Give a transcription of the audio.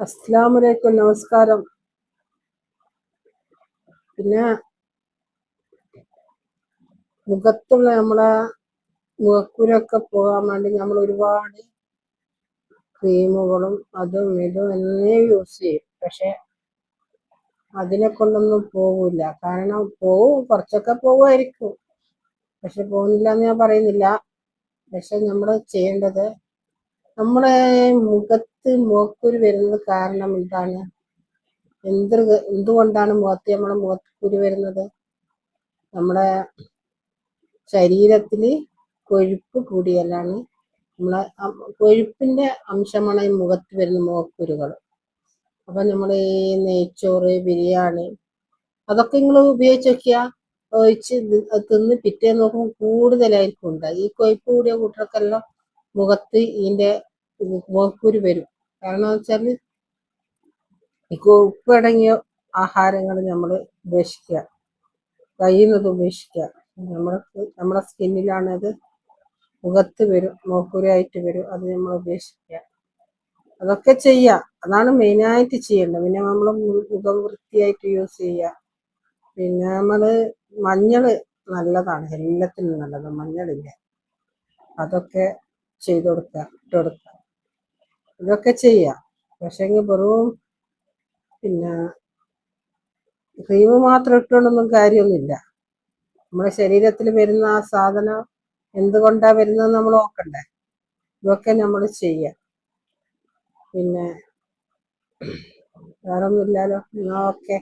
അസ്സലാമലൈക്കും നമസ്കാരം. പിന്നെ മുഖത്തുള്ള നമ്മളെ മുഖക്കുരൊക്കെ പോകാൻ വേണ്ടി നമ്മൾ ഒരുപാട് ക്രീമുകളും അതും ഇതും എല്ലാം യൂസ് ചെയ്യും. പക്ഷെ അതിനെ കൊണ്ടൊന്നും പോകില്ല. കാരണം പോവും കുറച്ചൊക്കെ പോകുമായിരിക്കും പക്ഷെ പോകുന്നില്ല എന്ന് ഞാൻ പറയുന്നില്ല. പക്ഷെ നമ്മൾ ചെയ്യേണ്ടത് നമ്മുടെ മുഖത്ത് മുഖക്കുരു വരുന്നത് കാരണം എന്താണ് എന്ത് എന്തുകൊണ്ടാണ് മുഖത്ത് നമ്മുടെ മുഖക്കുരു വരുന്നത്? നമ്മുടെ ശരീരത്തിൽ കൊഴുപ്പ് കൂടിയാലാണ് നമ്മളെ കൊഴുപ്പിന്റെ അംശമാണ് ഈ മുഖത്ത് വരുന്ന മുഖക്കുരുകൾ. അപ്പൊ നമ്മൾ ഈ നെയ്ച്ചോറ് ബിരിയാണി അതൊക്കെ നിങ്ങൾ ഉപയോഗിച്ച് നോക്കിയാൽ ഒഴിച്ച് തിന്ന് പിറ്റേന്ന് നോക്കുമ്പോൾ കൂടുതലായിരിക്കും ഉണ്ടാകും ഈ കൊഴുപ്പ് കൂടിയ കൂട്ടർക്കെല്ലാം മുഖത്ത് ഇതിന്റെ മുഖക്കുരു വരും. കാരണം വെച്ചാൽ ഈ കൊഴുപ്പടങ്ങിയ ആഹാരങ്ങൾ നമ്മൾ ഉപേക്ഷിക്കുക കഴിയുന്നത് ഉപേക്ഷിക്കുക നമ്മൾക്ക് നമ്മുടെ സ്കിന്നിലാണേത് മുഖത്ത് വരും മുഖക്കുരുവായിട്ട് വരും അത് നമ്മൾ ഉപേക്ഷിക്കുക അതൊക്കെ ചെയ്യാം. അതാണ് മെയിനായിട്ട് ചെയ്യേണ്ടത്. പിന്നെ നമ്മൾ മുഖം വൃത്തിയായിട്ട് യൂസ് ചെയ്യുക പിന്നെ നമ്മൾ മഞ്ഞൾ നല്ലതാണ്. എല്ലാത്തിനും നല്ലത്. മഞ്ഞളില്ല. അതൊക്കെ ചെയ്തു കൊടുക്കുക ഇട്ട് കൊടുക്കുക ഇതൊക്കെ ചെയ്യാം. പക്ഷെങ്കിൽ വെറും പിന്നെ ക്രീം മാത്രം ഇട്ടുകൊണ്ടൊന്നും കാര്യമൊന്നുമില്ല. നമ്മുടെ ശരീരത്തിൽ വരുന്ന ആ സാധനം എന്തുകൊണ്ടാ വരുന്നത് നമ്മൾ നോക്കണ്ടേ ഇതൊക്കെ നമ്മൾ ചെയ്യാം. പിന്നെ വേറൊന്നുമില്ലല്ലോ. ഓക്കെ.